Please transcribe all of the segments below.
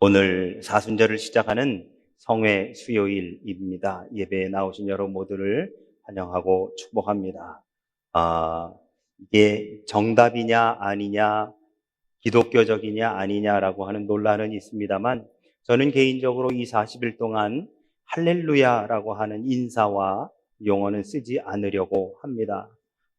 오늘 사순절을 시작하는 성회 수요일입니다. 예배에 나오신 여러분 모두를 환영하고 축복합니다. 아, 이게 정답이냐 아니냐, 기독교적이냐 아니냐라고 하는 논란은 있습니다만 저는 개인적으로 이 40일 동안 할렐루야라고 하는 인사와 용어는 쓰지 않으려고 합니다.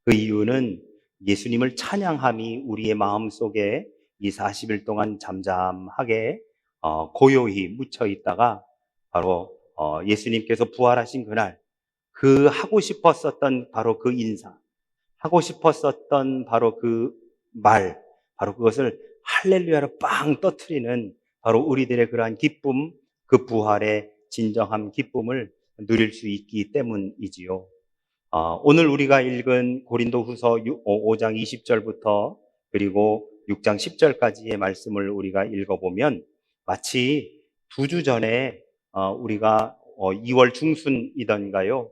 그 이유는 예수님을 찬양함이 우리의 마음 속에 이 40일 동안 잠잠하게 어, 고요히 묻혀 있다가 바로 어, 예수님께서 부활하신 그날 그 하고 싶었었던 바로 그 인사, 하고 싶었었던 바로 그 말, 바로 그것을 할렐루야로 빵 떠트리는 바로 우리들의 그러한 기쁨, 그 부활의 진정한 기쁨을 누릴 수 있기 때문이지요. 어, 오늘 우리가 읽은 고린도 후서 5장 20절부터 그리고 6장 10절까지의 말씀을 우리가 읽어보면 마치 두 주 전에 어, 우리가 2월 중순이던가요.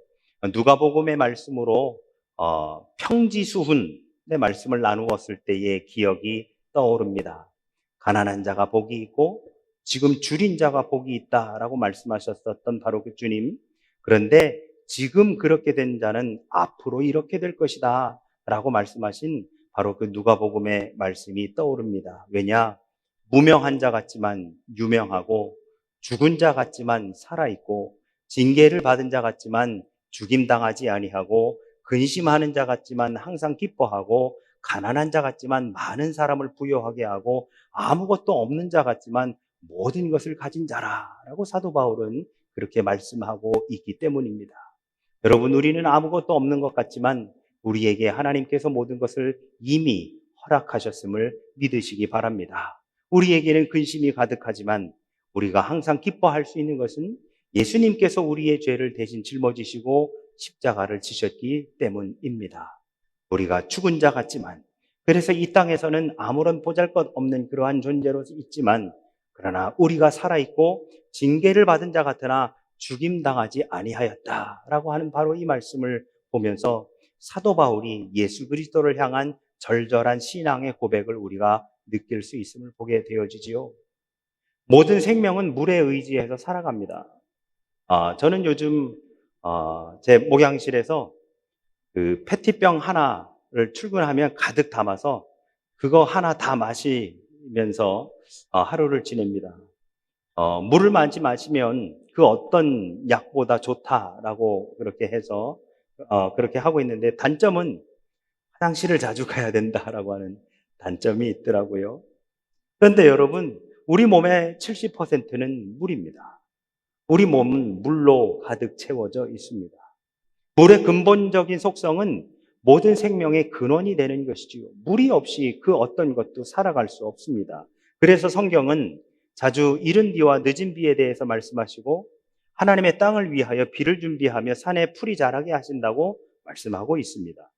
누가복음의 말씀으로 어, 평지수훈의 말씀을 나누었을 때의 기억이 떠오릅니다. 가난한 자가 복이 있고 지금 줄인 자가 복이 있다라고 말씀하셨었던 바로 그 주님. 그런데 지금 그렇게 된 자는 앞으로 이렇게 될 것이다 라고 말씀하신 바로 그 누가복음의 말씀이 떠오릅니다. 왜냐? 무명한 자 같지만 유명하고 죽은 자 같지만 살아있고 징계를 받은 자 같지만 죽임당하지 아니하고 근심하는 자 같지만 항상 기뻐하고 가난한 자 같지만 많은 사람을 부여하게 하고 아무것도 없는 자 같지만 모든 것을 가진 자라라고 사도 바울은 그렇게 말씀하고 있기 때문입니다. 여러분 우리는 아무것도 없는 것 같지만 우리에게 하나님께서 모든 것을 이미 허락하셨음을 믿으시기 바랍니다. 우리에게는 근심이 가득하지만 우리가 항상 기뻐할 수 있는 것은 예수님께서 우리의 죄를 대신 짊어지시고 십자가를 지셨기 때문입니다. 우리가 죽은 자 같지만 그래서 이 땅에서는 아무런 보잘것 없는 그러한 존재로 있지만 그러나 우리가 살아있고 징계를 받은 자 같으나 죽임당하지 아니하였다라고 하는 바로 이 말씀을 보면서 사도 바울이 예수 그리스도를 향한 절절한 신앙의 고백을 우리가 느낄 수 있음을 보게 되어지지요. 모든 생명은 물에 의지해서 살아갑니다. 아, 저는 요즘 어, 제 목양실에서 그 페티병 하나를 출근하면 가득 담아서 그거 하나 다 마시면서 어, 하루를 지냅니다. 어, 물을 많이 마시면 그 어떤 약보다 좋다라고 그렇게 해서 어, 그렇게 하고 있는데 단점은 화장실을 자주 가야 된다라고 하는 단점이 있더라고요. 그런데 여러분, 우리 몸의 70%는 물입니다. 우리 몸은 물로 가득 채워져 있습니다. 물의 근본적인 속성은 모든 생명의 근원이 되는 것이지요. 물이 없이 그 어떤 것도 살아갈 수 없습니다. 그래서 성경은 자주 이른 비와 늦은 비에 대해서 말씀하시고 하나님의 땅을 위하여 비를 준비하며 산에 풀이 자라게 하신다고 말씀하고 있습니다.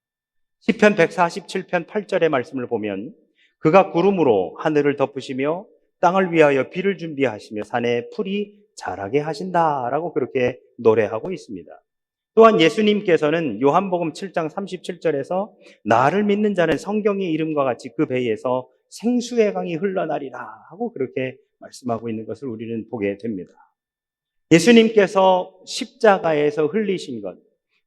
시편 147편 8절의 말씀을 보면 그가 구름으로 하늘을 덮으시며 땅을 위하여 비를 준비하시며 산에 풀이 자라게 하신다라고 그렇게 노래하고 있습니다. 또한 예수님께서는 요한복음 7장 37절에서 나를 믿는 자는 성경의 이름과 같이 그 배에서 생수의 강이 흘러나리라 하고 그렇게 말씀하고 있는 것을 우리는 보게 됩니다. 예수님께서 십자가에서 흘리신 것,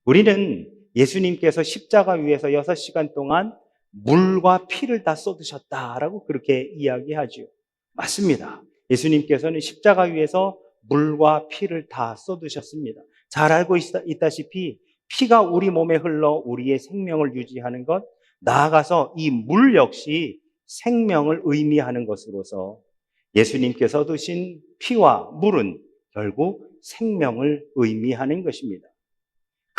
우리는 예수님께서 십자가 위에서 6시간 동안 물과 피를 다 쏟으셨다라고 그렇게 이야기하죠. 맞습니다. 예수님께서는 십자가 위에서 물과 피를 다 쏟으셨습니다. 잘 알고 있다 시피 피가 우리 몸에 흘러 우리의 생명을 유지하는 것, 나아가서 이 물 역시 생명을 의미하는 것으로서 예수님께서 드신 피와 물은 결국 생명을 의미하는 것입니다.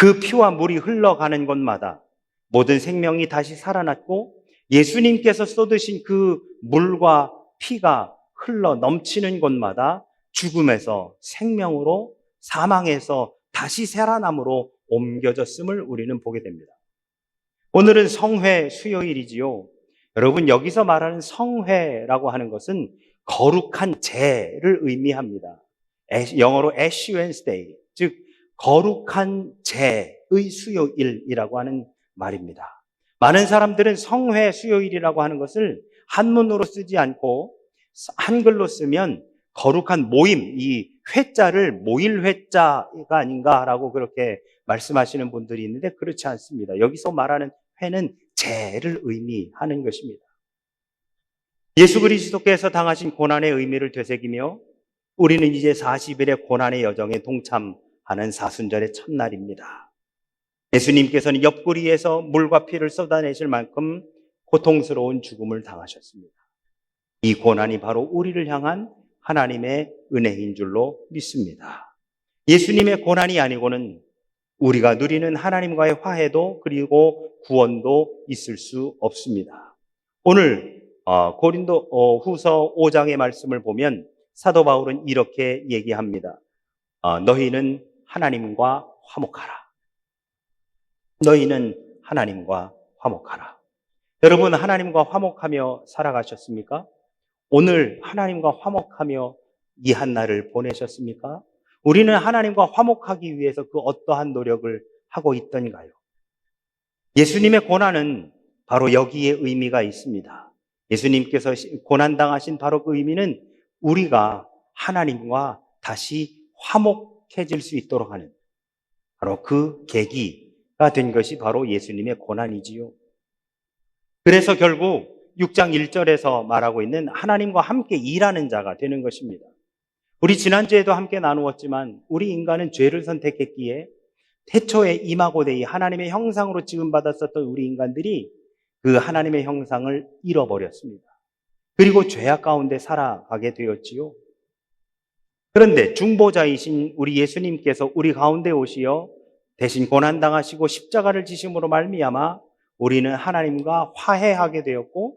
그 피와 물이 흘러가는 곳마다 모든 생명이 다시 살아났고 예수님께서 쏟으신 그 물과 피가 흘러 넘치는 곳마다 죽음에서 생명으로 사망에서 다시 살아남으로 옮겨졌음을 우리는 보게 됩니다. 오늘은 성회 수요일이지요. 여러분 여기서 말하는 성회라고 하는 것은 거룩한 제를 의미합니다. 영어로 Ash Wednesday, 즉 거룩한 제의 수요일이라고 하는 말입니다. 많은 사람들은 성회 수요일이라고 하는 것을 한문으로 쓰지 않고 한글로 쓰면 거룩한 모임, 이 회자를 모일 회자가 아닌가라고 그렇게 말씀하시는 분들이 있는데 그렇지 않습니다. 여기서 말하는 회는 죄를 의미하는 것입니다. 예수 그리스도께서 당하신 고난의 의미를 되새기며 우리는 이제 40일의 고난의 여정에 동참하는 사순절의 첫날입니다. 예수님께서는 옆구리에서 물과 피를 쏟아내실 만큼 고통스러운 죽음을 당하셨습니다. 이 고난이 바로 우리를 향한 하나님의 은혜인 줄로 믿습니다. 예수님의 고난이 아니고는 우리가 누리는 하나님과의 화해도 그리고 구원도 있을 수 없습니다. 오늘 어, 고린도 어, 후서 5장의 말씀을 보면 사도 바울은 이렇게 얘기합니다. 어, 너희는 하나님과 화목하라. 너희는 하나님과 화목하라. 여러분 하나님과 화목하며 살아가셨습니까? 오늘 하나님과 화목하며 이 한날을 보내셨습니까? 우리는 하나님과 화목하기 위해서 그 어떠한 노력을 하고 있던가요? 예수님의 고난은 바로 여기에 의미가 있습니다. 예수님께서 고난당하신 바로 그 의미는 우리가 하나님과 다시 화목 해질 수 있도록 하는 바로 그 계기가 된 것이 바로 예수님의 고난이지요. 그래서 결국 6장 1절에서 말하고 있는 하나님과 함께 일하는 자가 되는 것입니다. 우리 지난주에도 함께 나누었지만 우리 인간은 죄를 선택했기에 태초에 임하고 대이 하나님의 형상으로 지음받았었던 우리 인간들이 그 하나님의 형상을 잃어버렸습니다. 그리고 죄악 가운데 살아가게 되었지요. 그런데 중보자이신 우리 예수님께서 우리 가운데 오시어 대신 고난당하시고 십자가를 지심으로 말미암아 우리는 하나님과 화해하게 되었고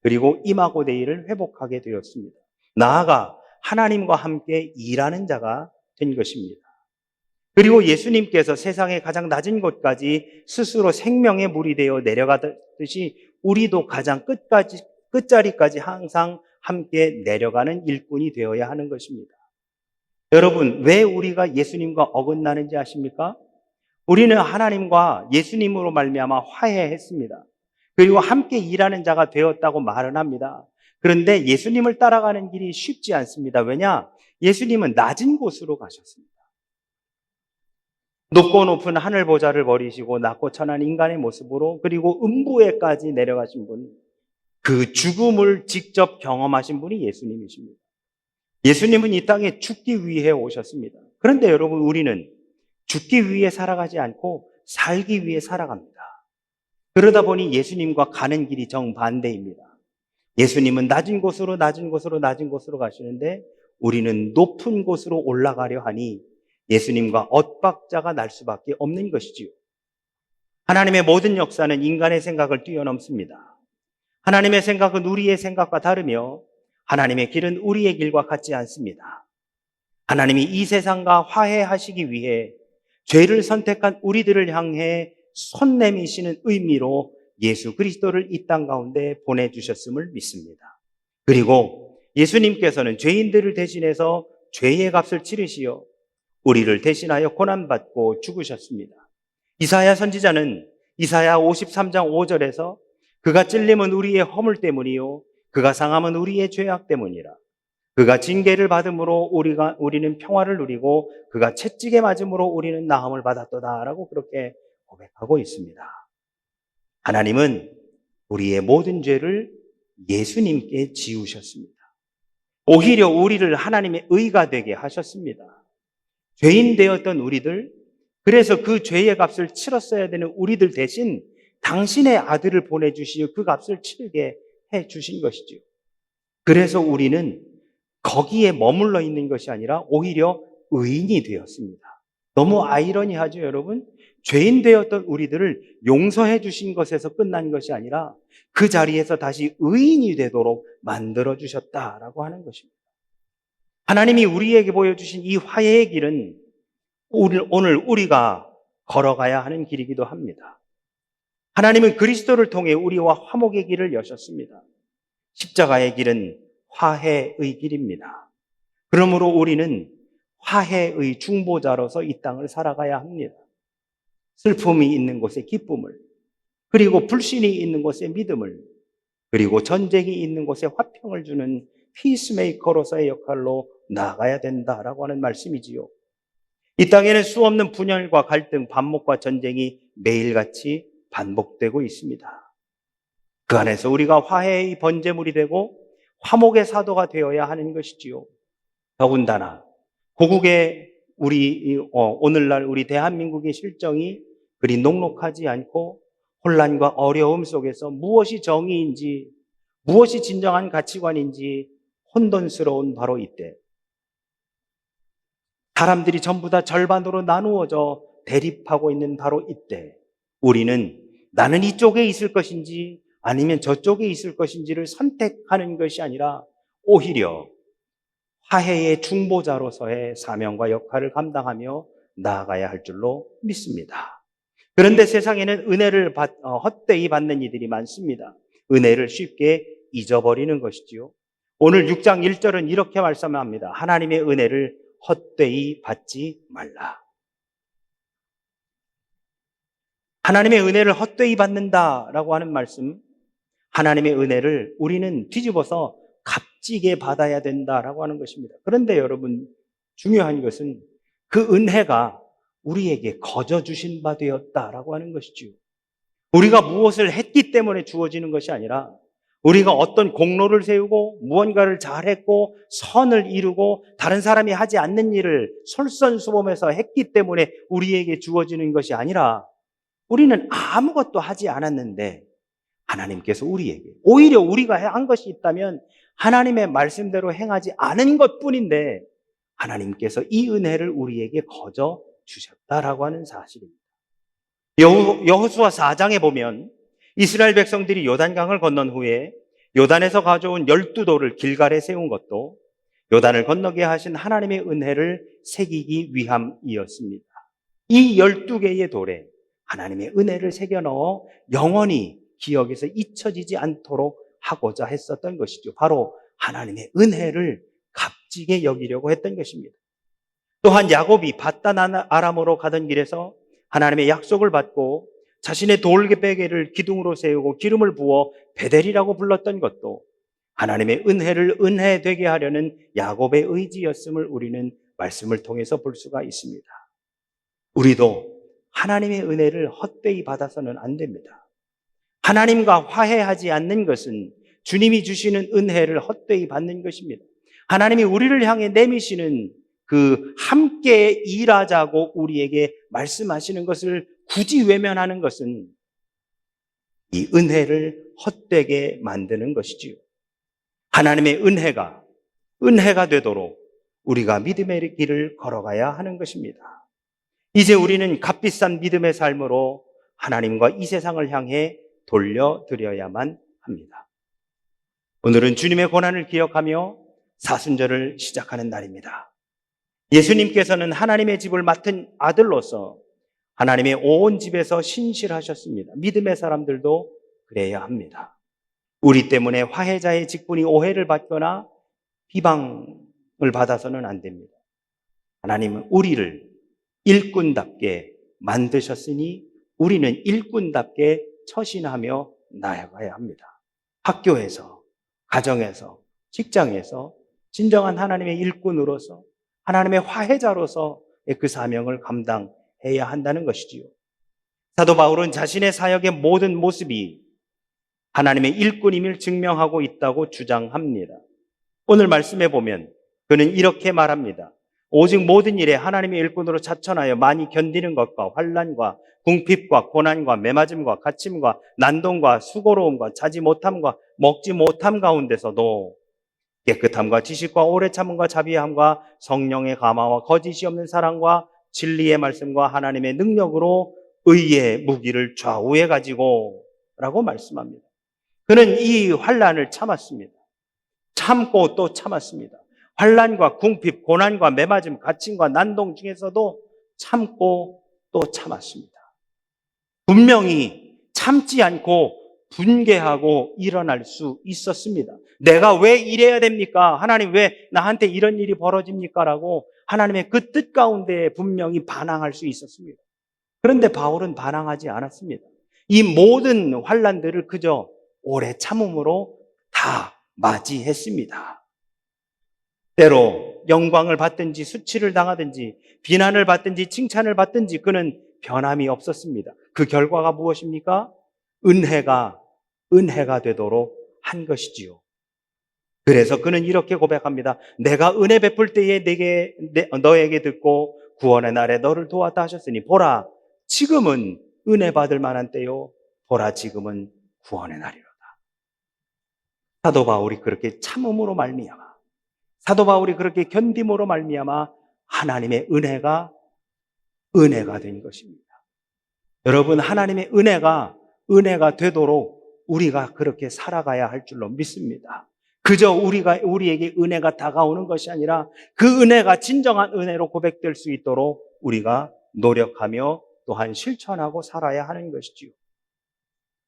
그리고 임하고 대의를 회복하게 되었습니다. 나아가 하나님과 함께 일하는 자가 된 것입니다. 그리고 예수님께서 세상의 가장 낮은 곳까지 스스로 생명의 물이 되어 내려가듯이 우리도 가장 끝까지, 끝자리까지 항상 함께 내려가는 일꾼이 되어야 하는 것입니다. 여러분, 왜 우리가 예수님과 어긋나는지 아십니까? 우리는 하나님과 예수님으로 말미암아 화해했습니다. 그리고 함께 일하는 자가 되었다고 말은 합니다. 그런데 예수님을 따라가는 길이 쉽지 않습니다. 왜냐? 예수님은 낮은 곳으로 가셨습니다. 높고 높은 하늘 보좌를 버리시고 낮고 천한 인간의 모습으로 그리고 음부에까지 내려가신 분, 그 죽음을 직접 경험하신 분이 예수님이십니다. 예수님은 이 땅에 죽기 위해 오셨습니다. 그런데 여러분, 우리는 죽기 위해 살아가지 않고 살기 위해 살아갑니다. 그러다 보니 예수님과 가는 길이 정반대입니다. 예수님은 낮은 곳으로 낮은 곳으로 낮은 곳으로 가시는데 우리는 높은 곳으로 올라가려 하니 예수님과 엇박자가 날 수밖에 없는 것이지요. 하나님의 모든 역사는 인간의 생각을 뛰어넘습니다. 하나님의 생각은 우리의 생각과 다르며 하나님의 길은 우리의 길과 같지 않습니다. 하나님이 이 세상과 화해하시기 위해 죄를 선택한 우리들을 향해 손 내미시는 의미로 예수 그리스도를 이 땅 가운데 보내주셨음을 믿습니다. 그리고 예수님께서는 죄인들을 대신해서 죄의 값을 치르시어 우리를 대신하여 고난받고 죽으셨습니다. 이사야 선지자는 이사야 53장 5절에서 그가 찔림은 우리의 허물 때문이요 그가 상함은 우리의 죄악 때문이라. 그가 징계를 받음으로 우리가 우리는 평화를 누리고 그가 채찍에 맞음으로 우리는 나음을 받았도다라고 그렇게 고백하고 있습니다. 하나님은 우리의 모든 죄를 예수님께 지우셨습니다. 오히려 우리를 하나님의 의가 되게 하셨습니다. 죄인 되었던 우리들, 그래서 그 죄의 값을 치렀어야 되는 우리들 대신 당신의 아들을 보내주시어 그 값을 치르게 해 주신 것이죠. 그래서 우리는 거기에 머물러 있는 것이 아니라 오히려 의인이 되었습니다. 너무 아이러니하죠, 여러분? 죄인 되었던 우리들을 용서해 주신 것에서 끝난 것이 아니라 그 자리에서 다시 의인이 되도록 만들어 주셨다라고 하는 것입니다. 하나님이 우리에게 보여주신 이 화해의 길은 오늘 우리가 걸어가야 하는 길이기도 합니다. 하나님은 그리스도를 통해 우리와 화목의 길을 여셨습니다. 십자가의 길은 화해의 길입니다. 그러므로 우리는 화해의 중보자로서 이 땅을 살아가야 합니다. 슬픔이 있는 곳에 기쁨을, 그리고 불신이 있는 곳에 믿음을, 그리고 전쟁이 있는 곳에 화평을 주는 피스메이커로서의 역할로 나아가야 된다라고 하는 말씀이지요. 이 땅에는 수 없는 분열과 갈등, 반목과 전쟁이 매일같이 반복되고 있습니다. 그 안에서 우리가 화해의 번제물이 되고 화목의 사도가 되어야 하는 것이지요. 더군다나 고국의 우리 이, 어, 오늘날 우리 대한민국의 실정이 그리 녹록하지 않고 혼란과 어려움 속에서 무엇이 정의인지 무엇이 진정한 가치관인지 혼돈스러운 바로 이때 사람들이 전부 다 절반으로 나누어져 대립하고 있는 바로 이때 우리는 나는 이쪽에 있을 것인지 아니면 저쪽에 있을 것인지를 선택하는 것이 아니라 오히려 화해의 중보자로서의 사명과 역할을 감당하며 나아가야 할 줄로 믿습니다. 그런데 세상에는 은혜를 받, 어, 헛되이 받는 이들이 많습니다. 은혜를 쉽게 잊어버리는 것이지요. 오늘 6장 1절은 이렇게 말씀합니다. 하나님의 은혜를 헛되이 받지 말라. 하나님의 은혜를 헛되이 받는다라고 하는 말씀, 하나님의 은혜를 우리는 뒤집어서 값지게 받아야 된다라고 하는 것입니다. 그런데 여러분, 중요한 것은 그 은혜가 우리에게 거저 주신 바 되었다라고 하는 것이지요. 우리가 무엇을 했기 때문에 주어지는 것이 아니라 우리가 어떤 공로를 세우고 무언가를 잘했고 선을 이루고 다른 사람이 하지 않는 일을 솔선수범해서 했기 때문에 우리에게 주어지는 것이 아니라 우리는 아무것도 하지 않았는데 하나님께서 우리에게 오히려 우리가 한 것이 있다면 하나님의 말씀대로 행하지 않은 것 뿐인데 하나님께서 이 은혜를 우리에게 거저 주셨다라고 하는 사실입니다. 여호, 여호수아 4장에 보면 이스라엘 백성들이 요단강을 건넌 후에 요단에서 가져온 열두 돌을 길갈에 세운 것도 요단을 건너게 하신 하나님의 은혜를 새기기 위함이었습니다. 이 열두 개의 돌에 하나님의 은혜를 새겨 넣어 영원히 기억에서 잊혀지지 않도록 하고자 했었던 것이죠. 바로 하나님의 은혜를 값지게 여기려고 했던 것입니다. 또한 야곱이 바단 아람으로 가던 길에서 하나님의 약속을 받고 자신의 돌베개를 기둥으로 세우고 기름을 부어 베델이라고 불렀던 것도 하나님의 은혜를 은혜 되게 하려는 야곱의 의지였음을 우리는 말씀을 통해서 볼 수가 있습니다. 우리도 하나님의 은혜를 헛되이 받아서는 안 됩니다. 하나님과 화해하지 않는 것은 주님이 주시는 은혜를 헛되이 받는 것입니다. 하나님이 우리를 향해 내미시는 그 함께 일하자고 우리에게 말씀하시는 것을 굳이 외면하는 것은 이 은혜를 헛되게 만드는 것이지요. 하나님의 은혜가 은혜가 되도록 우리가 믿음의 길을 걸어가야 하는 것입니다. 이제 우리는 값비싼 믿음의 삶으로 하나님과 이 세상을 향해 돌려드려야만 합니다. 오늘은 주님의 고난을 기억하며 사순절을 시작하는 날입니다. 예수님께서는 하나님의 집을 맡은 아들로서 하나님의 온 집에서 신실하셨습니다. 믿음의 사람들도 그래야 합니다. 우리 때문에 화해자의 직분이 오해를 받거나 비방을 받아서는 안 됩니다. 하나님은 우리를 일꾼답게 만드셨으니 우리는 일꾼답게 처신하며 나아가야 합니다. 학교에서, 가정에서, 직장에서 진정한 하나님의 일꾼으로서 하나님의 화해자로서 그 사명을 감당해야 한다는 것이지요. 사도 바울은 자신의 사역의 모든 모습이 하나님의 일꾼임을 증명하고 있다고 주장합니다. 오늘 말씀해 보면 그는 이렇게 말합니다. 오직 모든 일에 하나님의 일꾼으로 자천하여 많이 견디는 것과 환란과 궁핍과 고난과 매맞음과 갇힘과 난동과 수고로움과 자지 못함과 먹지 못함 가운데서도 깨끗함과 지식과 오래 참음과 자비함과 성령의 감화와 거짓이 없는 사랑과 진리의 말씀과 하나님의 능력으로 의의 무기를 좌우해 가지고 라고 말씀합니다. 그는 이 환란을 참았습니다. 참고 또 참았습니다. 환란과 궁핍, 고난과 매맞음, 갇힘과 난동 중에서도 참고 또 참았습니다. 분명히 참지 않고 분개하고 일어날 수 있었습니다. 내가 왜 이래야 됩니까? 하나님 왜 나한테 이런 일이 벌어집니까? 라고 하나님의 그 뜻 가운데 분명히 반항할 수 있었습니다. 그런데 바울은 반항하지 않았습니다. 이 모든 환란들을 그저 오래 참음으로 다 맞이했습니다. 때로 영광을 받든지 수치를 당하든지 비난을 받든지 칭찬을 받든지 그는 변함이 없었습니다. 그 결과가 무엇입니까? 은혜가 은혜가 되도록 한 것이지요. 그래서 그는 이렇게 고백합니다. 내가 은혜 베풀 때에 내게 내- 너에게 듣고 구원의 날에 너를 도왔다 하셨으니 보라 지금은 은혜 받을 만한 때요. 보라 지금은 구원의 날이로다. 사도 바울이 그렇게 참음으로 말미암아 사도 바울이 그렇게 견딤으로 말미암아 하나님의 은혜가 은혜가 된 것입니다. 여러분 하나님의 은혜가 은혜가 되도록 우리가 그렇게 살아가야 할 줄로 믿습니다. 그저 우리가 우리에게 은혜가 다가오는 것이 아니라 그 은혜가 진정한 은혜로 고백될 수 있도록 우리가 노력하며 또한 실천하고 살아야 하는 것이지요.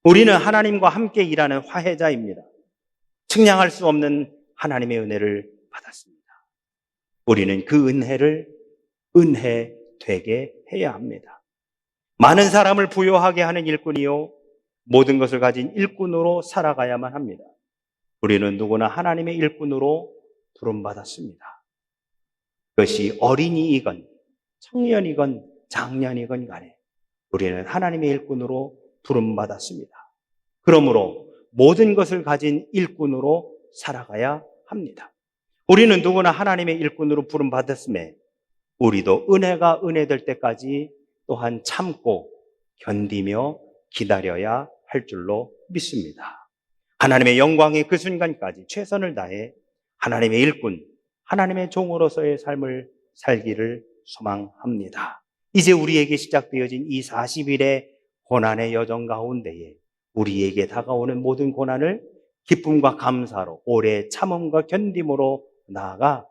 우리는 하나님과 함께 일하는 화해자입니다. 측량할 수 없는 하나님의 은혜를 받았습니다. 우리는 그 은혜를 은혜 되게 해야 합니다. 많은 사람을 부여하게 하는 일꾼이요. 모든 것을 가진 일꾼으로 살아가야만 합니다. 우리는 누구나 하나님의 일꾼으로 부름받았습니다. 그것이 어린이이건 청년이건 장년이건 간에 우리는 하나님의 일꾼으로 부름받았습니다. 그러므로 모든 것을 가진 일꾼으로 살아가야 합니다. 우리는 누구나 하나님의 일꾼으로 부름받았음에 우리도 은혜가 은혜될 때까지 또한 참고 견디며 기다려야 할 줄로 믿습니다. 하나님의 영광의 그 순간까지 최선을 다해 하나님의 일꾼, 하나님의 종으로서의 삶을 살기를 소망합니다. 이제 우리에게 시작되어진 이 40일의 고난의 여정 가운데에 우리에게 다가오는 모든 고난을 기쁨과 감사로 오래 참음과 견딤으로 나아가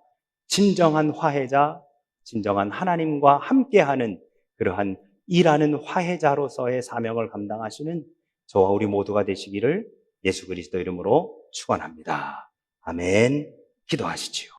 진정한 화해자, 진정한 하나님과 함께하는 그러한 일하는 화해자로서의 사명을 감당하시는 저와 우리 모두가 되시기를 예수 그리스도 이름으로 축원합니다. 아멘. 기도하시지요.